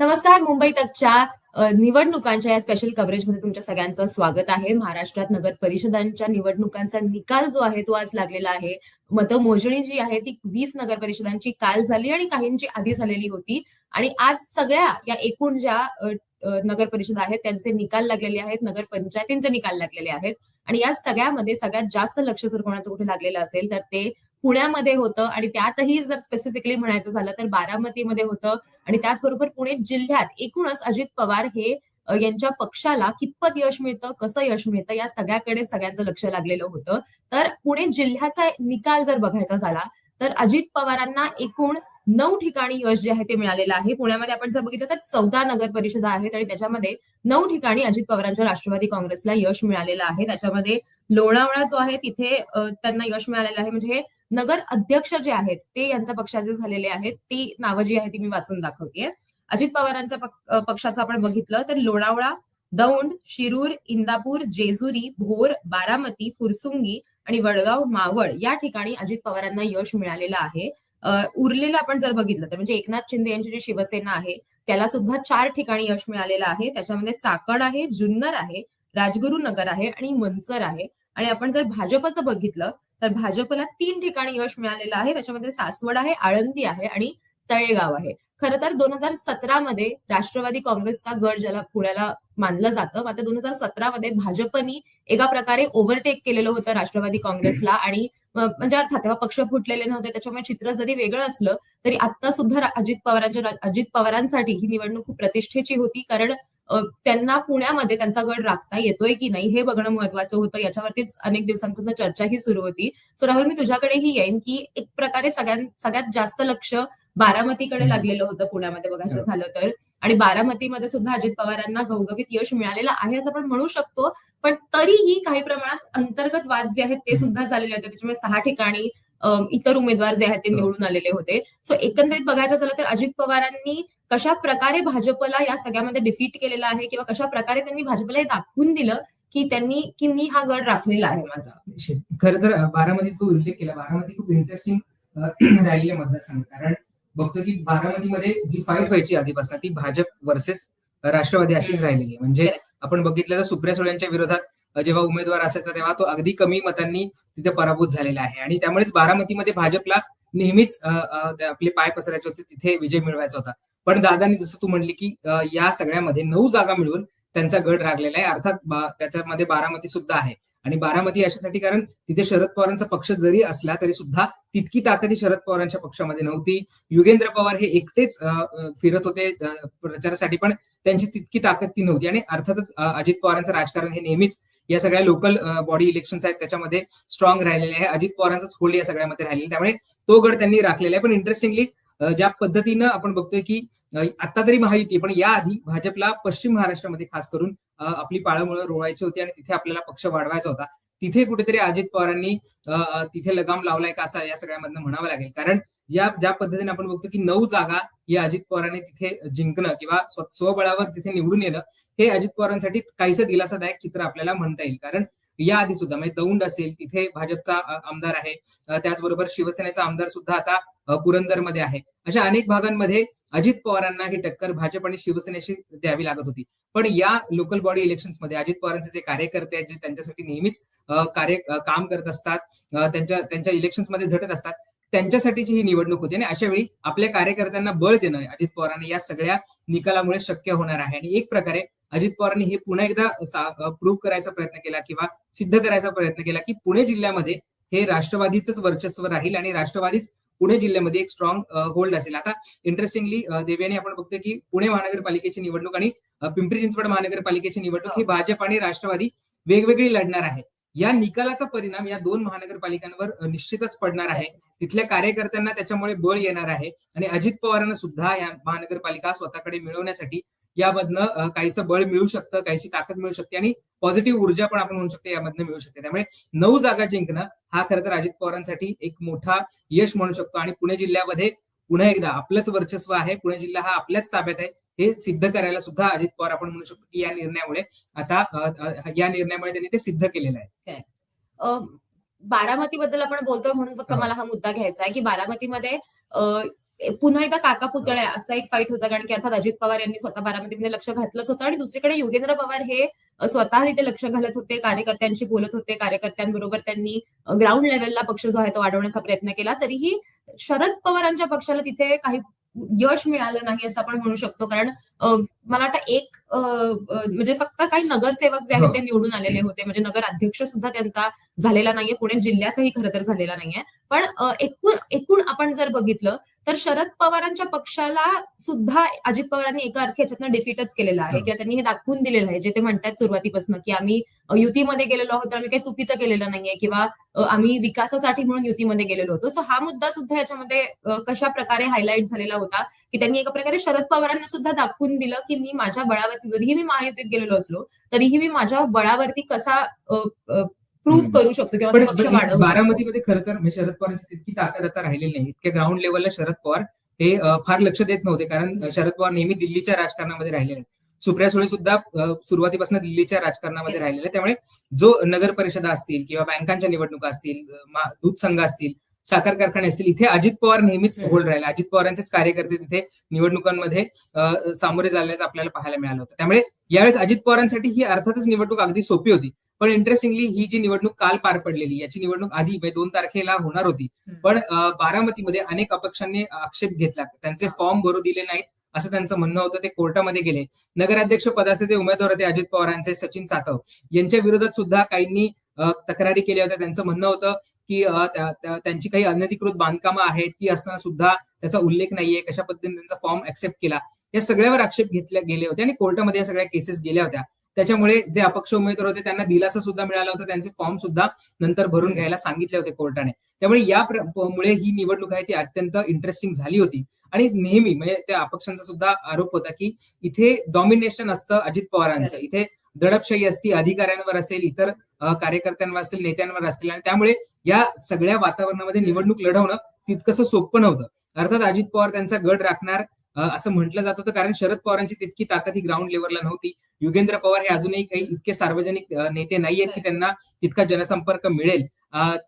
नमस्कार मुंबई तकच्या निवडणुकांच्या या स्पेशल कव्हरेजमध्ये तुमच्या सगळ्यांचं स्वागत आहे. महाराष्ट्रात नगर परिषदांच्या निवडणुकांचा निकाल जो आहे तो आज लागलेला आहे. मतमोजणी जी आहे ती वीस नगर परिषदांची काल झाली आणि काहींची आधी झालेली होती. आणि आज सगळ्या या एकूण ज्या नगर परिषद आहेत त्यांचे निकाल लागलेले आहेत नगर पंचायतींचे निकाल लागलेले आहेत. आणि या सगळ्यामध्ये सगळ्यात जास्त लक्ष जर कोणाचं कुठे लागलेलं असेल तर ते पुण्यामध्ये होतं आणि त्यातही जर स्पेसिफिकली म्हणायचं झालं तर बारामतीमध्ये होतं. आणि त्याचबरोबर पुणे जिल्ह्यात एकूणच अजित पवार हे यांच्या पक्षाला कितपत यश मिळतं कसं यश मिळतं या सगळ्याकडे सगळ्यांचं लक्ष लागलेलं होतं. तर पुणे जिल्ह्याचा निकाल जर बघायचा झाला तर अजित पवारांना एकूण नऊ ठिकाणी यश जे आहे ते मिळालेलं आहे. पुण्यामध्ये आपण जर बघितलं तर चौदा नगर परिषदा आहेत आणि त्याच्यामध्ये नऊ ठिकाणी अजित पवारांच्या राष्ट्रवादी काँग्रेसला यश मिळालेलं आहे. त्याच्यामध्ये लोणावळा जो आहे तिथे त्यांना यश मिळालेलं आहे. म्हणजे नगर अध्यक्ष जे आहेत ते यांच्या पक्षाचे झालेले आहेत. ती नावं जी आहे ती मी वाचून दाखवतेय. अजित पवारांच्या पक्षाचं आपण बघितलं तर लोणावळा दौंड शिरूर इंदापूर जेजुरी भोर बारामती फुरसुंगी आणि वडगाव मावळ या ठिकाणी अजित पवारांना यश मिळालेलं आहे. उरलेलं आपण जर बघितलं तर म्हणजे एकनाथ शिंदे यांची जी शिवसेना आहे त्याला सुद्धा चार ठिकाणी यश मिळालेलं आहे. त्याच्यामध्ये चाकण आहे जुन्नर आहे राजगुरुनगर आहे आणि मनसर आहे. आणि आपण जर भाजपचं बघितलं तर भाजपला तीन ठिकाणी यश मिळालेलं आहे. त्याच्यामध्ये सासवड आहे आळंदी आहे आणि तळेगाव आहे. खरं तर दोन हजार सतरामध्ये राष्ट्रवादी काँग्रेसचा गड ज्याला पुण्याला मानलं जातं मात्र दोन हजार सतरामध्ये भाजपनी एका प्रकारे ओव्हरटेक केलेलं होतं राष्ट्रवादी काँग्रेसला आणि म्हणजे अर्थात तेव्हा पक्ष फुटलेले नव्हते. त्याच्यामुळे चित्र जरी वेगळं असलं तरी आता सुद्धा अजित पवारांच्या अजित पवारांसाठी ही निवडणूक खूप प्रतिष्ठेची होती. कारण त्यांना पुण्यामध्ये त्यांचा गड राखता येतोय की नाही हे बघणं महत्वाचं होतं. याच्यावरतीच अनेक दिवसांपासून चर्चाही सुरू होती. सो राहुल मी तुझ्याकडेही येईन की एक प्रकारे सगळ्यां सगळ्यात जास्त लक्ष बारामतीकडे लागलेलं होतं पुण्यामध्ये बघायचं झालं तर. आणि बारामतीमध्ये सुद्धा अजित पवारांना घवघवीत यश मिळालेलं आहे असं आपण म्हणू शकतो. पण तरीही काही प्रमाणात अंतर्गत वाद जे आहेत ते सुद्धा झालेले होते. त्याच्यामुळे सहा ठिकाणी इतर उमेदवार जे आहेत ते निवडून आलेले होते सो एकंदरीत बघायचं झालं तर अजित पवारांनी कशा प्रकारे भाजपला या सगळ्यामध्ये डिफीट केलेलं आहे किंवा कशा प्रकारे त्यांनी भाजपला हे दाखवून दिलं की त्यांनी की मी हा गड राखलेला आहे माझा. खरं तर जो उल्लेख केला बारामती खूप इंटरेस्टिंग राहिलेले मतदारसंघ. कारण बघतो की बारामतीमध्ये जी फाईट व्हायची आधीपासून ती भाजप वर्सेस राष्ट्रवादी अशीच राहिलेली आहे म्हणजे. आपण बघितलं तर सुप्रिया सुळे यांच्या विरोधात जेव्हा उमेदवार असायचा तेव्हा तो अगदी कमी मतांनी तिथे पराभूत झालेला आहे. आणि त्यामुळेच बारामतीमध्ये भाजपला नेहमीच आपले पाय पसरायचे होते तिथे विजय मिळवायचा होता. पण दादानी जसं तू म्हणली की या सगळ्यामध्ये नऊ जागा मिळवून त्यांचा गड राखलेला आहे. अर्थात त्याच्यामध्ये बारामती सुद्धा आहे. आणि बारामती अशासाठी कारण तिथे शरद पवारांचा पक्ष जरी असला तरी सुद्धा तितकी ताकद ही शरद पवारांच्या पक्षामध्ये नव्हती. युगेंद्र पवार हे एकटेच फिरत होते प्रचारासाठी पण त्यांची तितकी ताकद ती नव्हती. आणि अर्थातच अजित पवारांचं राजकारण हे नेहमीच या सगळ्या लोकल बॉडी इलेक्शन आहेत त्याच्यामध्ये स्ट्रॉंग राहिलेले आहे. अजित पवारांचाच होल्ड या सगळ्यामध्ये राहिलेला आहे. त्यामुळे तो गड त्यांनी राखलेला आहे. पण इंटरेस्टिंगली ज्या पद्धतीनं आपण बघतोय की आता तरी महायुती आहे, पण याआधी भाजपला पश्चिम महाराष्ट्रामध्ये खास करून आपली पाळमुळं रोवायची होती आणि तिथे आपल्याला पक्ष वाढवायचा होता. तिथे कुठेतरी अजित पवारांनी तिथे लगाम लावलाय का असा या सगळ्यामधनं म्हणावं लागेल. कारण या ज्या पद्धतीने आपण बघतो की नऊ जागा या अजित पवारांनी तिथे जिंकणं किंवा स्व- स्वबळावर तिथे निवडून येणं हे अजित पवारांसाठी काहीसं दिलासादायक चित्र आपल्याला म्हणता येईल. कारण या आधी सुद्धा म्हणजे दौंड असेल तिथे भाजपचा आमदार आहे त्याचबरोबर शिवसेनेचा आमदार सुद्धा आता पुरंदरमध्ये आहे. अशा अनेक भागांमध्ये अजित पवारांना ही टक्कर भाजप आणि शिवसेनेशी द्यावी लागत होती. पण या लोकल बॉडी इलेक्शन्समध्ये अजित पवारांचे जे कार्यकर्ते आहेत जे त्यांच्यासाठी नेहमीच कार्य काम करत असतात त्यांच्या त्यांच्या इलेक्शन्समध्ये झटत असतात त्यांच्यासाठीची ही निवडणूक होती. आणि अशा वेळी आपल्या कार्यकर्त्यांना बळ देणं अजित पवारांनी या सगळ्या निकालामुळे शक्य होणार आहे. आणि एक प्रकारे अजित पवारांनी हे पुन्हा एकदा प्रूव्ह करायचा प्रयत्न केला किंवा सिद्ध करायचा प्रयत्न केला की पुणे जिल्ह्यामध्ये हे राष्ट्रवादीच वर्चस्व राहील आणि राष्ट्रवादीच पुणे जिल्ह्यामध्ये एक स्ट्रॉंग होल्ड असेल. आता इंटरेस्टिंगली देव्याने आपण बघतोय की पुणे महानगरपालिकेची निवडणूक आणि पिंपरी चिंचवड महानगरपालिकेची निवडणूक ही भाजप आणि राष्ट्रवादी वेगवेगळी लढणार आहे. या निकालाचा परिणाम या दोन महानगरपालिकांवर निश्चितच पडणार आहे. तिथल्या कार्यकर्त्यांना त्याच्यामुळे बळ येणार आहे आणि अजित पवारांना सुद्धा या महानगरपालिका स्वतःकडे मिळवण्यासाठी यामधनं काहीसं बळ मिळू शकतं काहीशी ताकद मिळू शकते आणि पॉझिटिव्ह ऊर्जा पण आपण म्हणू शकतो यामधनं मिळू शकते. त्यामुळे नऊ जागा जिंकणं हा खरं तर अजित पवारांसाठी एक मोठा यश म्हणू शकतो. आणि पुणे जिल्ह्यामध्ये पुन्हा एकदा आपलंच वर्चस्व आहे. पुणे जिल्हा हा आपल्याच ताब्यात आहे. हे सिद्ध करायला सुद्धा अजित पवार आपण म्हणू शकतो की या निर्णयामुळे आता या निर्णयामुळे त्यांनी ते सिद्ध केलेलं आहे. अ, बारामतीबद्दल आपण बोलतोय म्हणून फक्त हो. मला हा मुद्दा घ्यायचा आहे की बारामतीमध्ये पुन्हा एकदा काका पुतळ्या असा एक फाईट होता कारण की अर्थात अजित पवार यांनी स्वतः बारामतीमध्ये लक्ष घातलंच होतं आणि दुसरीकडे योगेंद्र पवार हे स्वतः तिथे लक्ष घालत होते कार्यकर्त्यांशी बोलत होते कार्यकर्त्यांबरोबर त्यांनी ग्राउंड लेवलला पक्ष जो आहे तो वाढवण्याचा प्रयत्न केला. तरीही शरद पवारांच्या पक्षाला तिथे काही यश मिळालं नाही असं आपण म्हणू शकतो. कारण मला वाटतं एक म्हणजे फक्त काही नगरसेवक जे आहेत हो. ते निवडून आलेले होते. म्हणजे नगर अध्यक्ष सुद्धा त्यांचा झालेला नाहीये. पुणे जिल्ह्यातही खरं तर झालेला नाहीये. पण एकूण एकूण आपण जर बघितलं तर शरद पवारांच्या पक्षाला सुद्धा अजित पवारांनी एका अर्थी याच्यातनं डिफिटच केलेलं आहे. किंवा त्यांनी हे दाखवून दिलेलं आहे. जे ते म्हणतात सुरुवातीपासून की आम्ही युतीमध्ये गेलेलो आहोत तर आम्ही काही चुकीचं केलेलं नाहीये किंवा आम्ही विकासासाठी म्हणून युतीमध्ये गेलेलो होतो. सो हा मुद्दा सुद्धा याच्यामध्ये कशा प्रकारे हायलाईट झालेला होता की त्यांनी एका प्रकारे शरद पवारांना सुद्धा दाखवून दिलं की मी माझ्या बळावरती जरीही मी महायुतीत गेलेलो असलो तरीही मी माझ्या बळावरती कसा प्रूव्ह. करू शकतो किंवा पण तो पक्ष पण वाढवू शकतो. बारामतीमध्ये खरं तर म्हणजे शरद पवारांची तितकी ताकद आता राहिलेली नाही. इतक्या ग्राउंड लेवलला शरद पवार हे फार लक्ष देत नव्हते. कारण शरद पवार नेहमी दिल्लीच्या राजकारणामध्ये राहिलेले आहेत. सुप्रिया सुळे सुद्धा सुरुवातीपासून दिल्लीच्या राजकारणामध्ये राहिलेले आहेत. त्यामुळे जो नगर परिषदा असतील किंवा बँकांच्या निवडणुका असतील दूध संघ असतील साखर कारखाने असतील इथे अजित पवार नेहमीच. होल्ड राहिले. अजित पवारांचेच कार्यकर्ते तिथे निवडणुकांमध्ये सामोरे झाल्याचं आपल्याला पाहायला मिळालं होतं. त्यामुळे यावेळेस अजित पवारांसाठी ही अर्थातच निवडणूक अगदी सोपी होती. पण इंटरेस्टिंगली ही जी निवडणूक काल पार पडलेली याची निवडणूक आधी म्हणजे दोन तारखेला होणार होती. पण बारामतीमध्ये अनेक अपक्षांनी आक्षेप घेतला. त्यांचे फॉर्म भरू दिले नाहीत असं त्यांचं म्हणणं होतं. ते कोर्टामध्ये गेले. नगराध्यक्ष पदाचे जे उमेदवार होते अजित पवारांचे सचिन सातव यांच्या विरोधात सुद्धा काहींनी तक्रारी केल्या होत्या. त्यांचं म्हणणं होतं की त्यांची काही अनधिकृत बांधकामं आहेत ती असताना सुद्धा त्याचा उल्लेख नाहीये. कशा पद्धतीने त्यांचा फॉर्म ऍक्सेप्ट केला? या सगळ्यावर आक्षेप घेतले गेले होते आणि कोर्टामध्ये या सगळ्या केसेस गेल्या होत्या. त्याच्यामुळे जे अपक्ष उमेदवार होते त्यांना दिलासा सुद्धा मिळाला होता त्यांचे फॉर्म सुद्धा नंतर भरून घ्यायला सांगितले होते कोर्टाने. त्यामुळे या मुळे ही निवडणूक आहे ती अत्यंत इंटरेस्टिंग झाली होती. आणि नेहमी म्हणजे त्या अपक्षांचा सुद्धा आरोप होता की इथे डॉमिनेशन असतं अजित पवारांचं. इथे दडपशाही असती अधिकाऱ्यांवर असेल इतर कार्यकर्त्यांवर असेल नेत्यांवर असतील. आणि त्यामुळे या सगळ्या वातावरणामध्ये निवडणूक लढवणं तितकंसं सोपं नव्हतं. अर्थात अजित पवार त्यांचा गड राखणार असं म्हटलं जात होतं. कारण शरद पवारांची तितकी ताकद ही ग्राउंड लेवलला नव्हती. युगेंद्र पवार हे अजूनही काही इतके सार्वजनिक नेते नाहीयेत की त्यांना तितका जनसंपर्क मिळेल.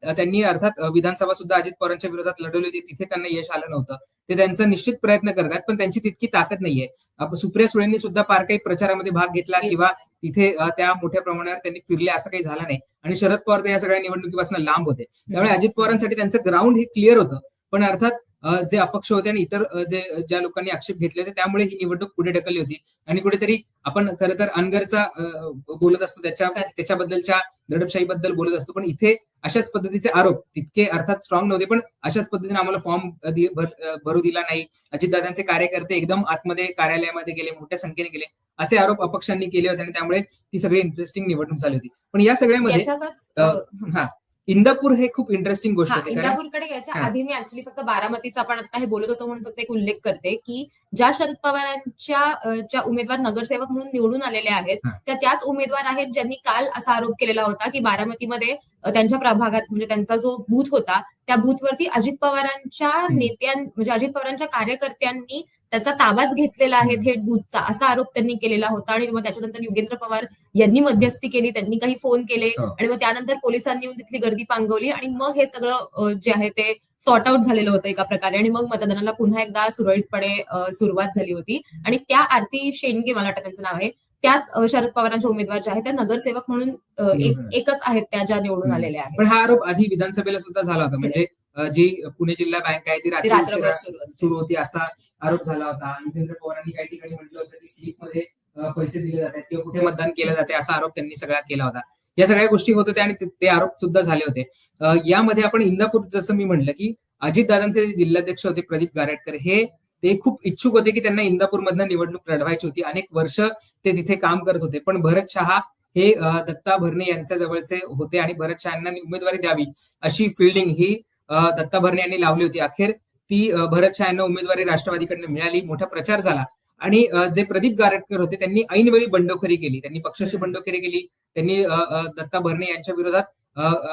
त्यांनी अर्थात विधानसभा सुद्धा अजित पवारांच्या विरोधात लढवली होती. तिथे त्यांना यश आलं नव्हतं. ते त्यांचा निश्चित प्रयत्न करतात पण त्यांची तितकी ताकद नाहीये. सुप्रिया सुळेंनी सुद्धा फार काही प्रचारामध्ये भाग घेतला किंवा तिथे त्या मोठ्या प्रमाणावर त्यांनी फिरले असं काही झालं नाही. आणि शरद पवार या सगळ्या निवडणुकीपासून लांब होते. त्यामुळे अजित पवारांसाठी त्यांचं ग्राउंड हे क्लिअर होतं. पण अर्थात जे अपक्ष होते आणि इतर जे ज्या लोकांनी आक्षेप घेतले होते त्यामुळे ही निवडणूक पुढे ढकलली होती. आणि कुठेतरी आपण खरं तर अनगरचा बोलत असतो त्याच्या. त्याच्याबद्दलच्या दडपशाहीबद्दल बोलत असतो. पण इथे अशाच पद्धतीचे आरोप तितके अर्थात स्ट्रॉंग नव्हते. पण अशाच पद्धतीने आम्हाला फॉर्म भरू दिला नाही. अजितदादांचे कार्यकर्ते एकदम आतमध्ये कार्यालयामध्ये गेले मोठ्या संख्येने गेले. असे आरोप अपक्षांनी केले होते आणि त्यामुळे ती सगळी इंटरेस्टिंग निवडणूक झाली होती. पण या सगळ्यामध्ये हा. इंदापूर हे खूप इंटरेस्टिंग गोष्ट हा कारण इंदापूरकडे यायच्या. आधी मी ऍक्च्युली फक्त बारामतीचा आपण आता हे बोलत होतो म्हणून फक्त एक उल्लेख करते की ज्या शरद पवारांच्या ज्या उमेदवार नगरसेवक म्हणून निवडून आलेले आहेत. त्या त्याच उमेदवार आहेत ज्यांनी काल असा आरोप केलेला होता की बारामतीमध्ये त्यांच्या प्रभागात म्हणजे त्यांचा जो बूथ होता त्या बूथवरती अजित पवारांच्या नेत्यां म्हणजे अजित पवारांच्या कार्यकर्त्यांनी त्याचा ताबाच घेतलेला आहे. थेट बूथचा असा आरोप त्यांनी केलेला होता आणि मग त्याच्यानंतर योगेंद्र पवार यांनी मध्यस्थी केली त्यांनी काही फोन केले. आणि मग त्यानंतर पोलिसांनी येऊन तिथली गर्दी पांगवली आणि मग हे सगळं जे आहे ते सॉर्ट आउट झालेलं होतं एका प्रकारे आणि मग मतदानाला पुन्हा एकदा सुरळीतपणे सुरुवात झाली होती आणि त्या आरती शेंडगे मला वाटतं त्यांचं नाव आहे त्याच शरद पवारांच्या उमेदवार ज्या आहेत त्या नगरसेवक म्हणून. एकच आहेत त्या ज्या निवडून. आलेल्या आहेत पण हा आरोप आधी विधानसभेला सुद्धा झाला होता म्हणजे जी पुणे जिल्हा बँक आहे ती रात्री सुरू होती असा आरोप झाला होता. युगेंद्र पवारांनी काही ठिकाणी म्हटलं होतं की स्लीपमध्ये अ, पैसे दिले जातात किंवा कुठे मतदान केलं जाते असा आरोप त्यांनी सगळा केला होता. या सगळ्या गोष्टी होत होत्या आणि ते- आरोप सुद्धा झाले होते. यामध्ये आपण इंदापूर जसं मी म्हटलं की अजितदादांचे जे जिल्हाध्यक्ष होते प्रदीप गारटकर हे ते खूप इच्छुक होते की त्यांना इंदापूरमधनं निवडणूक लढवायची होती. अनेक वर्ष ते तिथे काम करत होते. पण भरत शहा हे दत्ता भरणे यांच्या जवळचे होते आणि भरत शहांना उमेदवारी द्यावी अशी फिल्डिंग ही दत्ता भरणे यांनी लावली होती. अखेर ती भरत शहा यांना उमेदवारी राष्ट्रवादीकडनं मिळाली. मोठा प्रचार झाला. आणि जे प्रदीप गारटकर होते त्यांनी ऐनवेळी बंडखोरी केली. त्यांनी पक्षाची. बंडखोरी केली. त्यांनी दत्ता भरणे यांच्या विरोधात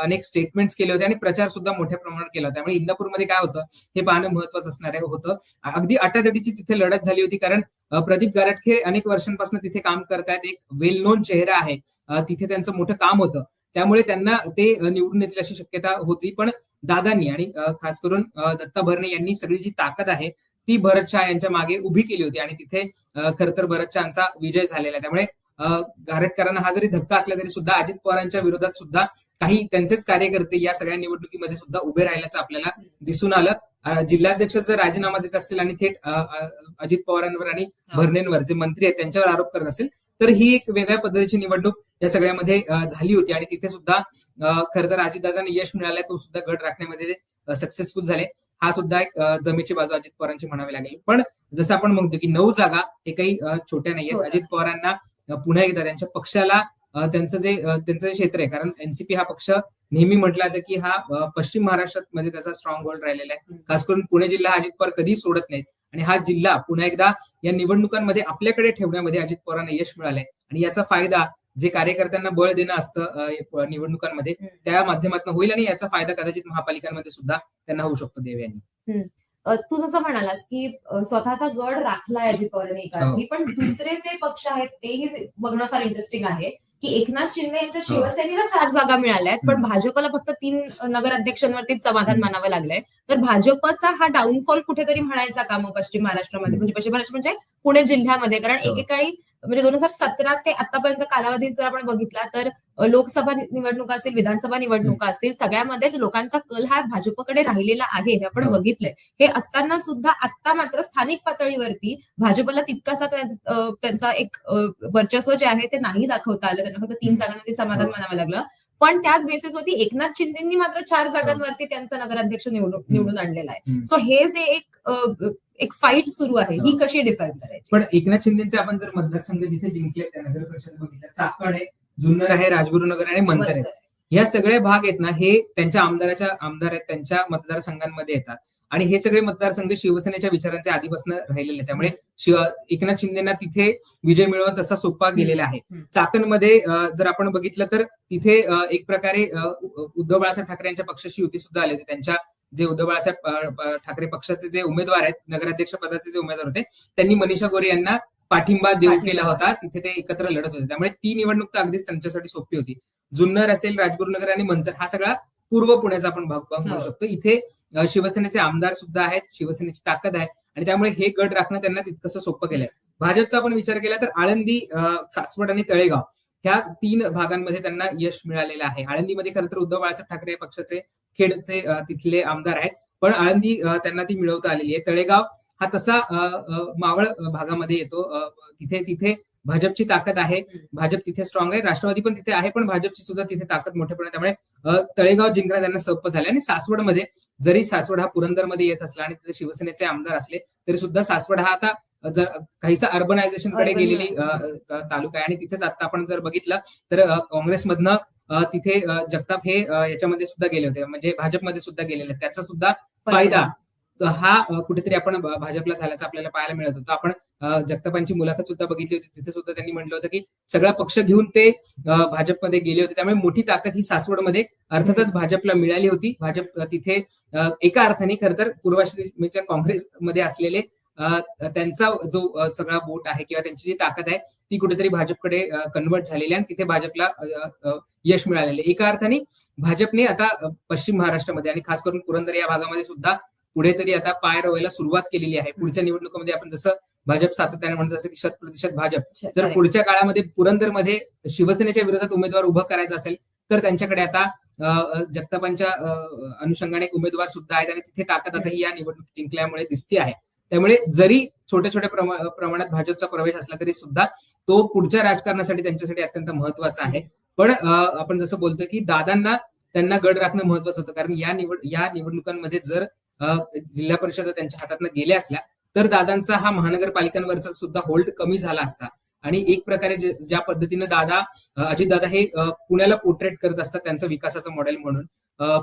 अनेक स्टेटमेंट्स केले होते आणि प्रचार सुद्धा मोठ्या प्रमाणात केला त्यामुळे इंदापूरमध्ये काय होतं हे पाहणं महत्वाचं असणार आहे होतं. अगदी अटातटीची तिथे लढत झाली होती कारण प्रदीप गारटके अनेक वर्षांपासून तिथे काम करतायत. एक वेल नोन चेहरा आहे. तिथे त्यांचं मोठं काम होतं. त्यामुळे त्यांना ते निवडून येतील अशी शक्यता होती. पण दादांनी आणि खास करून दत्ता भरणे यांनी सगळी जी ताकद आहे ती भरत शहा यांच्या मागे उभी केली होती आणि तिथे खर तर भरत शहाचा विजय झालेला आहे. त्यामुळे गारटकरांना हा जरी धक्का असला तरी सुद्धा अजित पवारांच्या विरोधात सुद्धा काही त्यांचेच कार्यकर्ते या सगळ्या निवडणुकीमध्ये सुद्धा उभे राहिल्याचं आपल्याला दिसून आलं. जिल्हाध्यक्ष जर राजीनामा देत असतील आणि थेट अजित पवारांवर आणि भरणेंवर जे मंत्री आहेत त्यांच्यावर आरोप करत असेल तर ही एक वेगळ्या पद्धतीची निवडणूक या सगळ्यामध्ये झाली होती. आणि तिथे सुद्धा खरं तर अजितदादांना यश मिळालंय तो सुद्धा गट राखण्यामध्ये सक्सेसफुल झाले. हा सुद्धा एक जमेची बाजू अजित पवारांची म्हणावी लागेल. पण जसं आपण म्हणतो की नऊ जागा हे काही छोट्या नाहीयेत. अजित पवारांना पुन्हा एकदा त्यांच्या पक्षाला त्यांचं जे त्यांचं जे क्षेत्र आहे कारण एनसीपी हा पक्ष नेहमी म्हटलं जातं की हा पश्चिम महाराष्ट्रात मध्ये त्याचा स्ट्रॉंग होल्ड राहिलेला आहे. खास करून पुणे जिल्हा अजित पवार कधी सोडत नाहीत. आणि हा जिल्हा पुन्हा एकदा या निवडणुकांमध्ये आपल्याकडे ठेवण्यामध्ये अजित पवारांना यश मिळालंय आणि याचा फायदा जे कार्यकर्त्यांना बळ देणं असतं निवडणुकांमध्ये. त्या माध्यमातून होईल आणि याचा फायदा कदाचित महापालिकांमध्ये सुद्धा त्यांना होऊ शकतो देव यांनी तू जसं म्हणालास की स्वतःचा गड राखलाय अजित पवारांनी हो. पण दुसरे जे पक्ष आहेत तेही बघणं फार इंटरेस्टिंग आहे की एकनाथ शिंदे यांच्या. शिवसेनेला चार जागा मिळाल्या आहेत पण. भाजपला फक्त तीन नगर अध्यक्षांवरतीच समाधान मानावं लागलंय तर भाजपचा हा डाऊनफॉल कुठेतरी म्हणायचा का मग पश्चिम महाराष्ट्रामध्ये म्हणजे पश्चिम महाराष्ट्र म्हणजे पुणे जिल्ह्यामध्ये कारण. एकेकाळी म्हणजे दोन हजार सतरा ते आतापर्यंत कालावधी जर आपण बघितला तर लोकसभा निवडणुका असतील विधानसभा निवडणुका असतील सगळ्यामध्येच लोकांचा कल हा भाजपकडे राहिलेला आहे हे आपण हो. बघितलंय हे असताना सुद्धा आता मात्र स्थानिक पातळीवरती भाजपला तितकासा त्यांचा एक वर्चस्व जे आहे ते नाही दाखवता आलं त्यांना फक्त तीन. जागांमध्ये समाधान हो. मानावं लागलं पण त्याच बेसिसवरती एकनाथ शिंदेनी मात्र चार जागांवरती त्यांचा नगराध्यक्ष निवडून निवडून आणलेला आहे. सो हे जे एक एक फाईट सुरू आहे. ही. कशी डिफाईन करायची? पण एकनाथ शिंदेचे आपण जर मतदारसंघ जिथे जिंकले त्या नगर परिषद बघितल्या चाकण आहे जुन्नर आहे राजगुरुनगर आणि मंचर आहे. या सगळे भाग आहेत ना हे त्यांच्या आमदाराच्या आमदार आहेत त्यांच्या मतदारसंघांमध्ये येतात. आणि हे सगळे मतदारसंघ शिवसेनेच्या विचारांचे आधीपासून राहिलेले आहेत. त्यामुळे शिव एकनाथ शिंदेना तिथे विजय मिळवत तसा सोपा गेलेला आहे. चाकणमध्ये जर आपण बघितलं तर तिथे एक प्रकारे उद्धव बाळासाहेब ठाकरे यांच्या पक्षाची युती सुद्धा आली होती. त्यांच्या जे उद्धव बाळासाहेब ठाकरे पक्षाचे जे उमेदवार आहेत नगराध्यक्ष पदाचे जे उमेदवार होते त्यांनी मनीषा गोरे यांना पाठिंबा देऊ. केला होता. तिथे ते एकत्र लढत होते. त्यामुळे ती निवडणूक तर अगदीच त्यांच्यासाठी सोपी होती. जुन्नर असेल राजगुरुनगर आणि मंचर हा सगळा पूर्व पुण्याचा आपण भाग भाग म्हणू हो. शकतो. इथे शिवसेनेचे आमदार सुद्धा आहेत शिवसेनेची ताकद आहे आणि त्यामुळे हे गड राखणं त्यांना तितकंसं सोपं केलंय. भाजपचा आपण विचार केला तर आळंदी सासवड आणि तळेगाव ह्या तीन भागांमध्ये त्यांना यश मिळालेलं आहे. आळंदीमध्ये खरं तर उद्धव बाळासाहेब ठाकरे पक्षाचे खेडचे तिथले आमदार आहेत. पण आळंदी त्यांना ती मिळवता आलेली आहे. तळेगाव हा तसा मावळ भागामध्ये येतो. तिथे तिथे भाजपची ताकद आहे. भाजप तिथे स्ट्रॉंग आहे. राष्ट्रवादी पण तिथे आहे पण भाजपची सुद्धा तिथे ताकद मोठ्या त्यामुळे तळेगाव जिंकणं त्यांना सोपं झालं आणि सासवडमध्ये जरी सासवड हा पुरंदरमध्ये येत असला आणि तिथे शिवसेनेचे आमदार असले तरी सुद्धा सासवड हा आता जर काहीसा अर्बनायझेशनकडे गेलेली तालुका आहे आणि तिथेच आता आपण जर बघितलं तर काँग्रेसमधनं तिथे जगताप हे याच्यामध्ये सुद्धा गेले होते. म्हणजे भाजपमध्ये सुद्धा गेलेले. त्याचा सुद्धा फायदा हा कुठेतरी आपण भाजपला झाल्याचं आपल्याला पाहायला मिळत होतं. आपण जगतापांची मुलाखत सुद्धा बघितली होती. तिथे सुद्धा त्यांनी म्हटलं होतं की सगळा पक्ष घेऊन ते भाजपमध्ये गेले होते. त्यामुळे मोठी ताकद ही सासवडमध्ये अर्थातच भाजपला मिळाली होती. भाजप तिथे एका अर्थाने खरं तर पूर्वाश्रमीच्या काँग्रेसमध्ये असलेले त्यांचा जो सगळा बोट आहे किंवा त्यांची जी ताकद आहे ती कुठेतरी भाजपकडे कन्वर्ट झालेली आहे आणि तिथे भाजपला यश मिळालेलं. एका अर्थाने भाजपने आता पश्चिम महाराष्ट्रामध्ये आणि खास करून पुरंदर या भागामध्ये सुद्धा पुढे तरी आता पाय रोवायला सुरुवात केलेली आहे. पुढच्या निवडणुकीमध्ये आपण जसं भाजप सातत्याने म्हणत असतो की शत प्रतिशत भाजप. जर पुढच्या काळामध्ये पुरंदरमध्ये शिवसेनेच्या विरोधात उमेदवार उभं करायचा असेल तर त्यांच्याकडे आता जगतापांच्या अनुषंगाने उमेदवार सुद्धा आहेत आणि तिथे ताकद आता ही या निवडणूक जिंकल्यामुळे दिसते आहे. त्यामुळे जरी छोट्या छोट्या प्रमा- प्रमाणात भाजपचा प्रवेश असला तरी सुद्धा तो पुढच्या राजकारणासाठी त्यांच्यासाठी अत्यंत महत्त्वाचा आहे. पण आपण जसं बोलतो की दादांना त्यांना गड राखणं महत्वाचं होतं. कारण या निवड या निवडणुकांमध्ये जर जिल्हा परिषद त्यांच्या हातात गेल्या असल्या तर दादांचा हा महानगरपालिकांवरचा सुद्धा होल्ड कमी झाला असता. आणि एक प्रकारे ज्या पद्धतीनं दादा अजित दादा हे पुण्याला पोर्ट्रेट करत असतात त्यांचं विकासाचं मॉडेल म्हणून.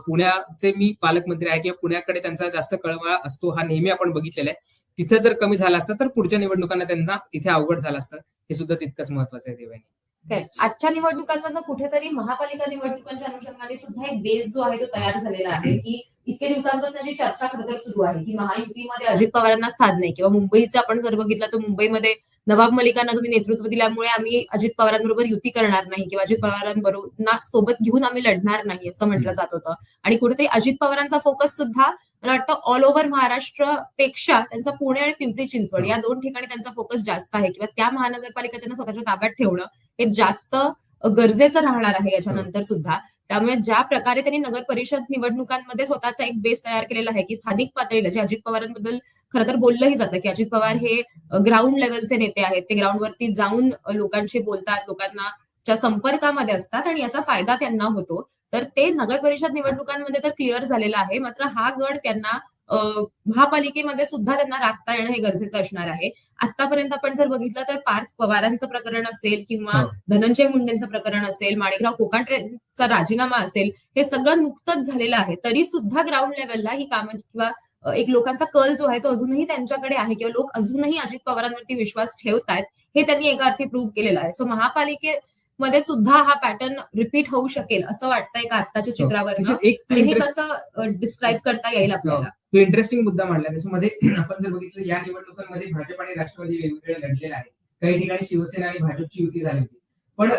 पुण्याचे मी पालकमंत्री आहे किंवा पुण्याकडे त्यांचा जास्त कळवळा असतो हा नेहमी आपण बघितलेला आहे. तिथं जर कमी झाला असतं तर पुढच्या निवडणुकांना त्यांना तिथे अवघड झालं असतं. हे सुद्धा तितकंच महत्वाचं आहे देवानी. काय आजच्या निवडणुकांमधनं कुठेतरी महापालिका निवडणुकांच्या अनुषंगाने सुद्धा एक बेस जो आहे तो तयार झालेला आहे की इतके दिवसांपासून जी चर्चा खरं तर सुरू आहे की महायुतीमध्ये अजित पवारांना स्थान नाही किंवा मुंबईचं आपण जर बघितलं तर मुंबईमध्ये नवाब मलिकांना तुम्ही नेतृत्व दिल्यामुळे आम्ही अजित पवारांबरोबर युती करणार नाही किंवा अजित पवारांबरोबर सोबत घेऊन आम्ही लढणार नाही असं म्हटलं जात होतं. आणि कुठेतरी अजित पवारांचा फोकस सुद्धा मला वाटतं ऑल ओव्हर महाराष्ट्रपेक्षा त्यांचा पुणे आणि पिंपरी चिंचवड या दोन ठिकाणी त्यांचा फोकस जास्त आहे. किंवा त्या महानगरपालिका त्यांना स्वतःच्या ताब्यात ठेवणं हे जास्त गरजेचं राहणार आहे याच्यानंतर सुद्धा. त्यामुळे ज्या प्रकारे त्यांनी नगर परिषद निवडणुकांमध्ये स्वतःचा एक बेस तयार केलेला आहे की स्थानिक पातळीला जे अजित पवारांबद्दल खरं तर बोललंही जातं की अजित पवार हे ग्राउंड लेवलचे नेते आहेत. ते ग्राउंडवरती जाऊन लोकांशी बोलतात लोकांना च्या संपर्कामध्ये असतात आणि याचा फायदा त्यांना होतो. तर ते नगर परिषद निवडणुकांमध्ये तर क्लिअर झालेलं आहे. मात्र हा गड त्यांना महापालिकेमध्ये सुद्धा त्यांना राखता येणं हे गरजेचं असणार आहे. आतापर्यंत आपण जर बघितलं तर पार्थ पवारांचं प्रकरण असेल किंवा हो. धनंजय मुंडेंचं प्रकरण असेल माणिकराव कोकाटेंचा राजीनामा असेल हे सगळं नुकतंच झालेलं आहे. तरी सुद्धा ग्राउंड लेवलला ही कामं किंवा एक लोकांचा कल जो आहे तो अजूनही त्यांच्याकडे आहे किंवा लोक अजूनही अजित पवारांवरती विश्वास ठेवतायत हे त्यांनी एका अर्थी प्रूव्ह केलेलं आहे. सो महापालिकेमध्ये सुद्धा हा पॅटर्न रिपीट होऊ शकेल असं वाटतंय का आत्ताच्या चित्रावर त्याच्यात एक आणि हे कसं डिस्क्राईब करता येईल आपल्याला? तो इंटरेस्टिंग मुद्दा मांडला. त्याच्यामध्ये आपण जर बघितलं या निवडणुकांमध्ये भाजप आणि राष्ट्रवादी वेगवेगळे लढलेले आहे काही ठिकाणी शिवसेना आणि भाजपची युती झाली होती. पण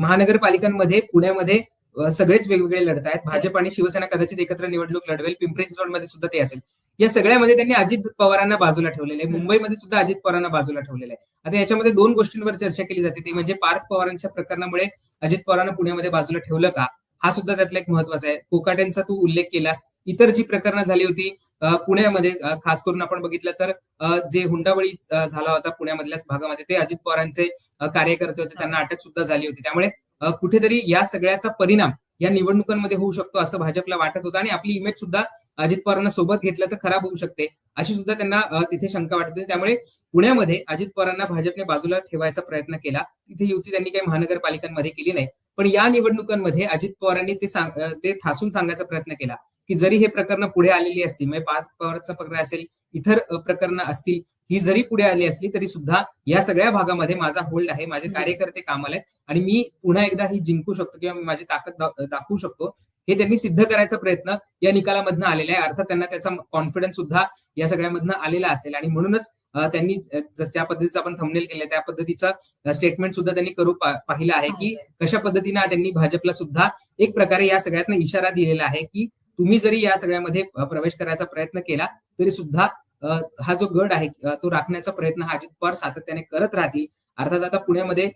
महानगरपालिकांमध्ये पुण्यामध्ये सगळेच वेगवेगळे लढत आहेत. भाजप आणि शिवसेना कदाचित एकत्र निवडणूक लढवेल. पिंपरी चिंचवडमध्ये सुद्धा ते असेल. या सगळ्यामध्ये त्यांनी अजित पवारांना बाजूला ठेवलेले आहे. मुंबईमध्ये सुद्धा अजित पवारांना बाजूला ठेवलेलं आहे. आता याच्यामध्ये दोन गोष्टींवर चर्चा केली जाते. ती म्हणजे पार्थ पवारांच्या प्रकरणामुळे अजित पवारांना पुण्यामध्ये बाजूला ठेवलं का? हा सुद्धा त्यातला एक महत्त्वाचा आहे. कोकाटेंचा तू उल्लेख केलास. इतर जी प्रकरणं झाली होती पुण्यामध्ये खास करून आपण बघितलं तर जे हुंडाबळी झाला होता पुण्यामधल्याच भागामध्ये ते अजित पवारांचे कार्यकर्ते होते. त्यांना अटक सुद्धा झाली होती. त्यामुळे कुठेतरी या सगळ्याचा परिणाम या निवडणुकांमध्ये होऊ शकतो असं भाजपला वाटत होतं. आणि आपली इमेज सुद्धा अजित पवारांना सोबत घेतलं तर खराब होऊ शकते अशी सुद्धा त्यांना तिथे शंका वाटत होती. त्यामुळे पुण्यामध्ये अजित पवारांना भाजपने बाजूला ठेवायचा प्रयत्न केला. तिथे युती त्यांनी काही महानगरपालिकांमध्ये केली नाही. पण या निवडणुकांमध्ये अजित पवारांनी ते सांग ते ठासून सांगायचा प्रयत्न केला की जरी हे प्रकरण पुढे आलेली असतील म्हणजे पाच पवारचं प्रकरण असेल इतर प्रकरणं असतील ही जरी पुढे आली असली तरी सुद्धा या सगळ्या भागामध्ये माझा होल्ड आहे माझे. कार्यकर्ते कामाला आहेत आणि मी पुन्हा एकदा ही जिंकू शकतो किंवा मी माझी ताकद दाखवू शकतो हे त्यांनी सिद्ध करायचा प्रयत्न या निकालामधनं आलेला आहे अर्थात त्यांना त्याचा कॉन्फिडन्स सुद्धा या सगळ्यामधनं आलेला असेल आणि म्हणूनच त्यांनी ज्या पद्धतीचं आपण थंबनेल केलं त्या पद्धतीचं स्टेटमेंट सुद्धा त्यांनी करू पाहिलं आहे की कशा पद्धतीने त्यांनी भाजपला सुद्धा एक प्रकारे या सगळ्यातनं इशारा दिलेला आहे की तुम्ही जरी या सगळ्यामध्ये प्रवेश करायचा प्रयत्न केला तरी सुद्धा हा जो गड आहे तो राखण्याचा प्रयत्न हा अजित पवार सातत्याने करत राहतील. अर्थात आता पुण्यामध्ये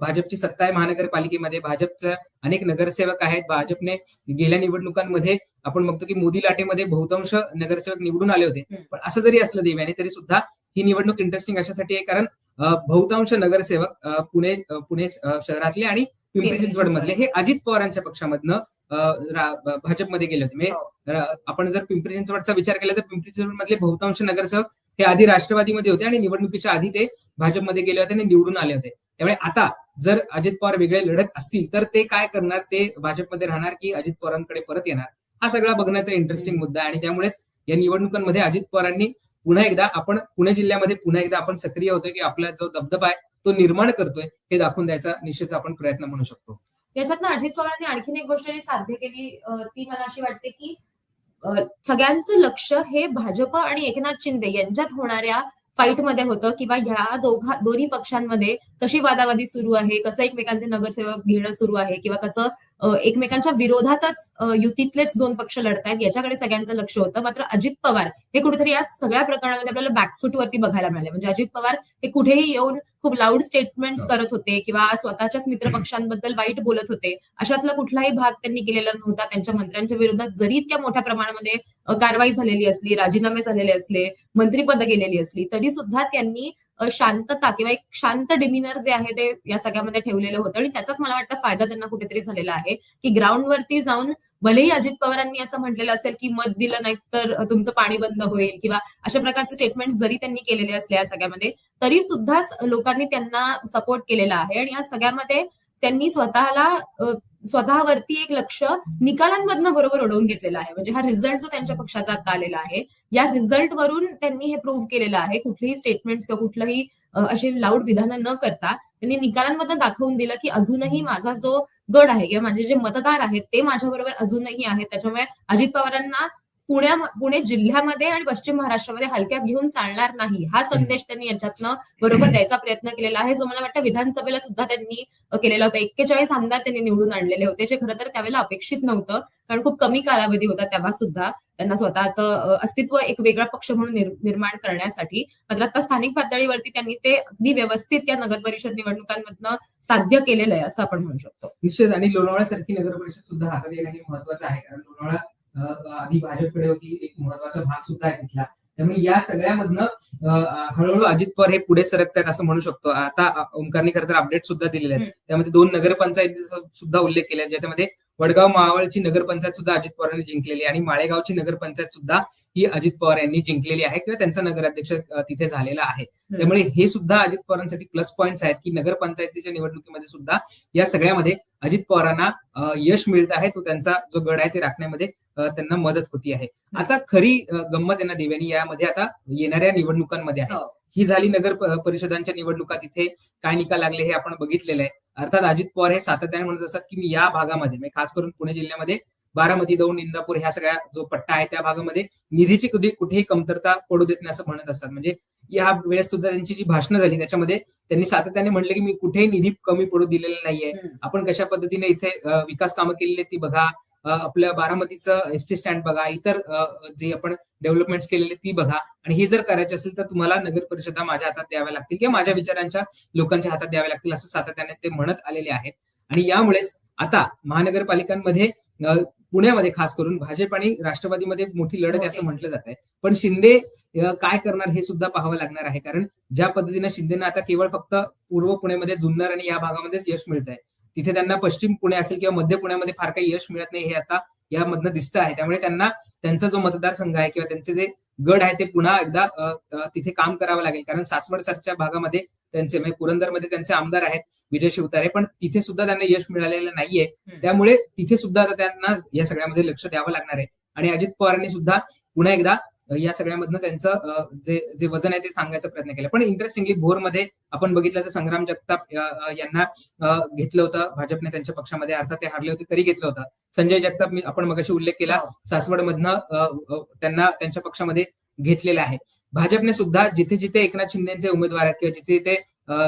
भाजपची सत्ता आहे महानगरपालिकेमध्ये. भाजपचं अनेक नगरसेवक आहेत. भाजपने गेल्या निवडणुकांमध्ये आपण बघतो की मोदी लाटेमध्ये बहुतांश नगरसेवक निवडून आले होते. पण असं जरी असलं देव्याने तरी सुद्धा ही निवडणूक इंटरेस्टिंग अशासाठी आहे. कारण बहुतांश नगरसेवक पुणे पुणे शहरातले आणि पिंपरी चिंचवड. मधले हे अजित पवारांच्या पक्षामधनं भाजपमध्ये गेले होते. म्हणजे हो. आपण जर पिंपरी चिंचवडचा विचार केला तर पिंपरी चिंचवड मधले बहुतांश नगरसेवक हे आधी राष्ट्रवादीमध्ये होते आणि निवडणुकीच्या आधी ते भाजपमध्ये गेले होते आणि निवडून आले होते. त्यामुळे आता जर अजित पवार वेगळे लढत असतील तर ते काय करणार? ते भाजपमध्ये राहणार की अजित पवारांकडे परत येणार? हा सगळा बघण्याचा इंटरेस्टिंग. मुद्दा आहे आणि त्यामुळेच या निवडणुकांमध्ये अजित पवारांनी पुन्हा एकदा आपण पुणे जिल्ह्यामध्ये पुन्हा एकदा आपण सक्रिय होतोय की आपला जो दबदबा आहे तो निर्माण करतोय हे दाखवून द्यायचा निश्चित आपण प्रयत्न म्हणू शकतो. याच्यात ना अजित पवारांनी आणखीन एक गोष्ट जी साध्य केली ती मला अशी वाटते की सगळ्यांचं लक्ष हे भाजप आणि एकनाथ शिंदे यांच्यात होणाऱ्या फाईटमध्ये होतं किंवा ह्या दोघा दोन्ही पक्षांमध्ये कशी वादावादी सुरू आहे कसं एकमेकांचे नगरसेवक घेणं सुरू आहे किंवा कसं एकमेकांच्या विरोधातच युतीतलेच दोन पक्ष लढतायत याच्याकडे सगळ्यांचं लक्ष होतं. मात्र अजित पवार हे कुठेतरी या सगळ्या प्रकरणामध्ये आपल्याला बॅकफूट वरती बघायला मिळाले. म्हणजे अजित पवार हे कुठेही येऊन खूप लाऊड स्टेटमेंट्स हो. करत होते किंवा स्वतःच्याच मित्रपक्षांबद्दल वाईट बोलत होते. अशातला कुठलाही भाग त्यांनी केलेला नव्हता. त्यांच्या मंत्र्यांच्या विरोधात जरी इतक्या मोठ्या प्रमाणामध्ये कारवाई झालेली असली राजीनामे झालेले असले मंत्रिपद गेलेली असली तरी सुद्धा त्यांनी शांतता किंवा एक शांत डिमिनर जे आहे ते या सगळ्यामध्ये ठेवलेलं होतं. आणि त्याचाच मला वाटतं फायदा त्यांना कुठेतरी झालेला आहे की ग्राउंडवरती जाऊन भलेही अजित पवारांनी असं म्हटलेलं असेल की मत दिलं नाही तर तुमचं पाणी बंद होईल किंवा अशा प्रकारचे स्टेटमेंट जरी त्यांनी केलेले असले या सगळ्यामध्ये तरी सुद्धा लोकांनी त्यांना सपोर्ट केलेला आहे. आणि या सगळ्यामध्ये त्यांनी स्वतःला स्वतःवरती एक लक्ष निकालांमधनं बरोबर ओढवून घेतलेला आहे. म्हणजे हा रिझल्ट जो त्यांच्या पक्षाचा आता आलेला आहे या रिझल्ट वरून त्यांनी हे प्रूव्ह केलेलं आहे. कुठलीही स्टेटमेंट्स किंवा कुठलंही अशी लाऊड विधानं न करता त्यांनी निकालांमधनं दाखवून दिलं की अजूनही माझा जो गड आहे किंवा माझे जे मतदार आहेत ते माझ्याबरोबर अजूनही आहेत. त्याच्यामुळे अजित पवारांना पुण्या पुणे जिल्ह्यामध्ये आणि पश्चिम महाराष्ट्रामध्ये हलक्यात घेऊन चालणार नाही. हा संदेश त्यांनी याच्यातनं बरोबर द्यायचा प्रयत्न केलेला आहे. जो मला वाटतं विधानसभेला सुद्धा त्यांनी केलेला होता. एक्केचाळीस आमदार त्यांनी निवडून आणलेले होते जे खरं तर त्यावेळेला अपेक्षित नव्हतं कारण खूप कमी कालावधी होता तेव्हा सुद्धा. त्यांना स्वतःचं अस्तित्व एक वेगळा पक्ष म्हणून निर्माण करण्यासाठी. मात्र आता स्थानिक पातळीवरती त्यांनी ते अगदी व्यवस्थित या नगर परिषद निवडणुकांमधनं साध्य केलेलं आहे असं आपण म्हणू शकतो. निश्चित. आणि लोणावळ्यासारखी नगर परिषद सुद्धा हातात येणं हे महत्वाचं आहे कारण लोणावळा आधी भाजपकडे होती एक महत्त्वाचा भाग सुद्धा आहे तिथला. त्यामुळे या सगळ्यामधनं हळूहळू अजित पवार हे पुढे सरकतायत असं म्हणू शकतो. आता ओंकारने खरं तर अपडेट सुद्धा दिलेले आहेत. त्यामध्ये दोन नगरपंचायतीचा सुद्धा उल्लेख केला आहे, ज्याच्यामध्ये वडगाव मावळची नगरपंचायत सुद्धा अजित पवारांनी जिंकलेली आहे आणि माळेगावची नगरपंचायत सुद्धा ही अजित पवार यांनी जिंकलेली आहे किंवा त्यांचा नगराध्यक्ष तिथे झालेला आहे. त्यामुळे हे सुद्धा अजित पवारांसाठी प्लस पॉईंट्स आहेत की नगरपंचायतीच्या निवडणुकीमध्ये सुद्धा या सगळ्यामध्ये अजित पवारांना यश मिळत आहे. तो त्यांचा जो गड आहे ते राखण्यामध्ये त्यांना मदत होती आहे. आता खरी गंमत यांना देव्यानी यामध्ये आता येणाऱ्या निवडणुकांमध्ये आहे. हो. झाली नगर परिषदांच्या निवडणुका तिथे काय निकाल लागले हे आपण बघितलेलं आहे अर्थात अजित पवार हे सातत्याने म्हणत असतात की मी या भागामध्ये म्हणजे खास करून पुणे जिल्ह्यामध्ये बारामती दौंड इंदापूर ह्या सगळ्या जो पट्टा आहे त्या भागामध्ये निधीची कधी कुठेही कमतरता पडू देत नाही असं म्हणत असतात म्हणजे या वेळेस सुद्धा त्यांची जी भाषणं झाली त्याच्यामध्ये त्यांनी सातत्याने म्हणले की मी कुठेही निधी कमी पडू दिलेला नाहीये. आपण कशा पद्धतीने इथे विकास कामं केलेली ती बघा आपल्या बारामतीचं एस टी स्टँड बघा इतर जे आपण डेव्हलपमेंट केलेली ती बघा. आणि ही जर करायची असेल तर तुम्हाला नगर परिषदा माझ्या हातात द्याव्या लागतील किंवा माझ्या विचारांच्या लोकांच्या हातात द्याव्या लागतील असं सातत्याने ते म्हणत आलेले आहेत. आणि यामुळेच आता महानगरपालिकांमध्ये पुण्यामध्ये खास करून भाजप आणि राष्ट्रवादीमध्ये मोठी लढत आहे असं म्हटलं जात आहे पण शिंदे काय करणार हे सुद्धा पाहावं लागणार आहे. कारण ज्या पद्धतीने शिंदेना आता केवळ फक्त पूर्व पुण्यामध्ये जुन्नर आणि या भागामध्येच यश मिळत आहे तिथे त्यांना पश्चिम पुणे असेल किंवा मध्य पुण्यामध्ये फार काही यश मिळत नाही हे आता यामधनं दिसतं आहे. त्यामुळे त्यांना त्यांचा जो मतदारसंघ आहे किंवा त्यांचे जे गड आहे ते पुन्हा एकदा तिथे काम करावं लागेल. कारण सासवड सरच्या भागामध्ये त्यांचे म्हणजे पुरंदरमध्ये त्यांचे आमदार आहेत विजय शिवतारे पण तिथे सुद्धा त्यांना यश मिळालेलं नाहीये. त्यामुळे तिथे सुद्धा आता त्यांना या सगळ्यामध्ये लक्ष द्यावं लागणार आहे. आणि अजित पवारांनी सुद्धा पुन्हा एकदा या सगळ्यामधनं त्यांचं जे जे वजन आहे ते सांगायचा प्रयत्न केला. पण इंटरेस्टिंगली भोरमध्ये आपण बघितलं तर संग्राम जगताप यांना घेतलं होतं. भाजपने त्यांच्या पक्षामध्ये अर्थात ते हारले होते तरी घेतलं होतं. संजय जगताप मी आपण मगाशी उल्लेख केला हो. सासवडमधनं त्यांना त्यांच्या पक्षामध्ये घेतलेलं आहे. भाजपने सुद्धा जिथे जिथे एकनाथ शिंदेचे उमेदवार आहेत किंवा जिथे जिथे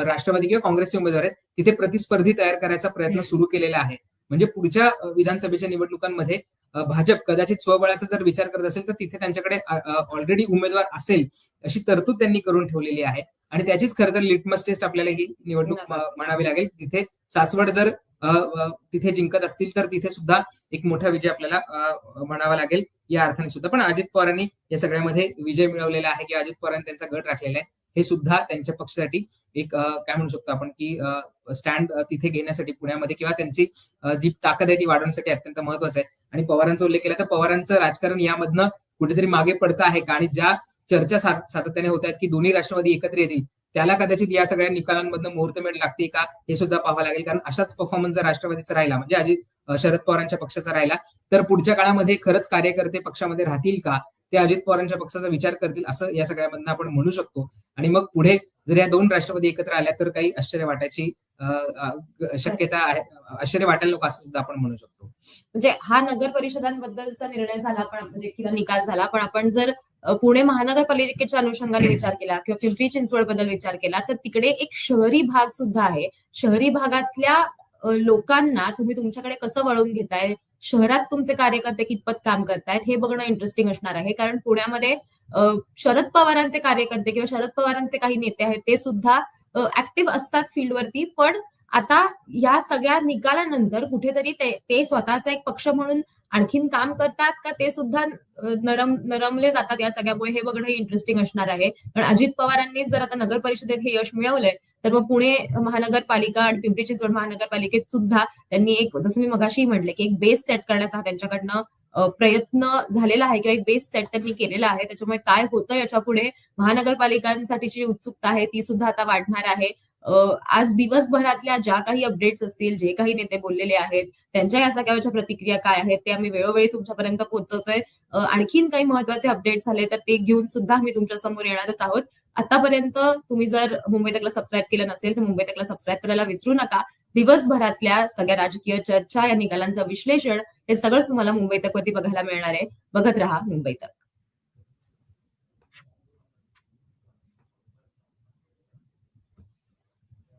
राष्ट्रवादी किंवा काँग्रेसचे उमेदवार आहेत तिथे प्रतिस्पर्धी तयार करायचा प्रयत्न. सुरू केलेला आहे. म्हणजे पुढच्या विधानसभेच्या निवडणुकांमध्ये भाजप कदाचित स्वबळाचा जर विचार करत असेल तर तिथे त्यांच्याकडे ऑलरेडी उमेदवार असेल अशी तरतूद त्यांनी करून ठेवलेली आहे. आणि त्याचीच खरं तर लिटमस टेस्ट आपल्याला ही निवडणूक म्हणावी लागेल. तिथे सासवड जर तिथे जिंकत असतील तर तिथे सुद्धा एक मोठा विजय आपल्याला म्हणावा लागेल या अर्थाने सुद्धा. पण अजित पवारांनी या सगळ्यामध्ये विजय मिळवलेला आहे की अजित पवारांनी त्यांचा गट राखलेला आहे. हे सुद्धा त्यांच्या पक्षासाठी एक काय म्हणू शकतो आपण की स्टँड तिथे घेण्यासाठी पुण्यामध्ये किंवा त्यांची जी ताकद आहे ती वाढवण्यासाठी अत्यंत महत्वाचं आहे. आणि पवारांचा उल्लेख केला तर पवारांचं राजकारण यामधनं कुठेतरी मागे पडतं आहे का? आणि ज्या चर्चा सातत्याने होत आहेत की दोन्ही राष्ट्रवादी एकत्र येतील त्याला कदाचित या सगळ्या निकालांमधनं मुहूर्तमेढ लागते का? हे सुद्धा पाहावं लागेल. कारण अशाच परफॉर्मन्स जर राष्ट्रवादीचा राहिला म्हणजे अजित शरद पवारांच्या पक्षाचा राहिला तर पुढच्या काळामध्ये खरंच कार्यकर्ते पक्षामध्ये राहतील का? ते अजित पवारांच्या पक्षाचा विचार करतील असं या सगळ्यामधनं आपण म्हणू शकतो. आणि मग पुढे जर या दोन राष्ट्रवादी एकत्र आल्या तर काही आश्चर्य वाटायची शक्यता आहे. आश्चर्य वाटायला लोक असं सुद्धा आपण म्हणू शकतो. म्हणजे हा नगर परिषदांबद्दलचा निर्णय झाला पण म्हणजे किंवा निकाल झाला पण आपण जर पुणे महानगरपालिकेच्या अनुषंगाने विचार केला किंवा पिंपरी चिंचवडबद्दल विचार केला तर तिकडे एक शहरी भाग सुद्धा आहे. शहरी भागातल्या लोकांना तुम्ही तुमच्याकडे कसं वळवून घेताय? शहरात तुमचे कार्यकर्ते कितपत काम करतायत? हे बघणं इंटरेस्टिंग असणार आहे. कारण पुण्यामध्ये शरद पवारांचे कार्यकर्ते किंवा शरद पवारांचे काही नेते आहेत ते सुद्धा ऍक्टिव्ह असतात फील्डवरती पण आता या सगळ्या निकालानंतर कुठेतरी ते ते स्वतःचा एक पक्ष म्हणून आणखीन काम करतात का? ते सुद्धा नरम नरमले जातात या सगळ्यामुळे. हे बघणं इंटरेस्टिंग असणार आहे. कारण अजित पवारांनी जर आता नगर परिषदेत हे यश मिळवलंय तर मग पुणे महानगरपालिका आणि पिंपरी चिंचवड महानगरपालिकेत सुद्धा त्यांनी एक जसं मी मगाशी म्हटले की एक बेस सेट करण्याचा त्यांच्याकडनं प्रयत्न झालेला आहे किंवा एक बेस सेट त्यांनी केलेला आहे. त्याच्यामुळे काय होतं याच्यापुढे महानगरपालिकांसाठीची उत्सुकता आहे ती सुद्धा आता वाढणार आहे. आज दिवसभरातल्या ज्या काही अपडेट्स असतील जे काही नेते बोललेले आहेत त्यांच्या या सगळ्याच्या प्रतिक्रिया काय आहेत ते आम्ही वेळोवेळी तुमच्यापर्यंत पोहोचवतोय. आणखीन काही महत्त्वाचे अपडेट झाले तर ते घेऊन सुद्धा आम्ही तुमच्यासमोर येणारच आहोत. आतापर्यंत तुम्ही जर मुंबई तकला सबस्क्राईब केलं नसेल तर मुंबई तकला सबस्क्राईब करायला विसरू नका. दिवसभरातल्या सगळ्या राजकीय चर्चा या निकालांचं विश्लेषण हे सगळंच तुम्हाला मुंबई तकवरती बघायला मिळणार आहे. बघत राहा मुंबई तक.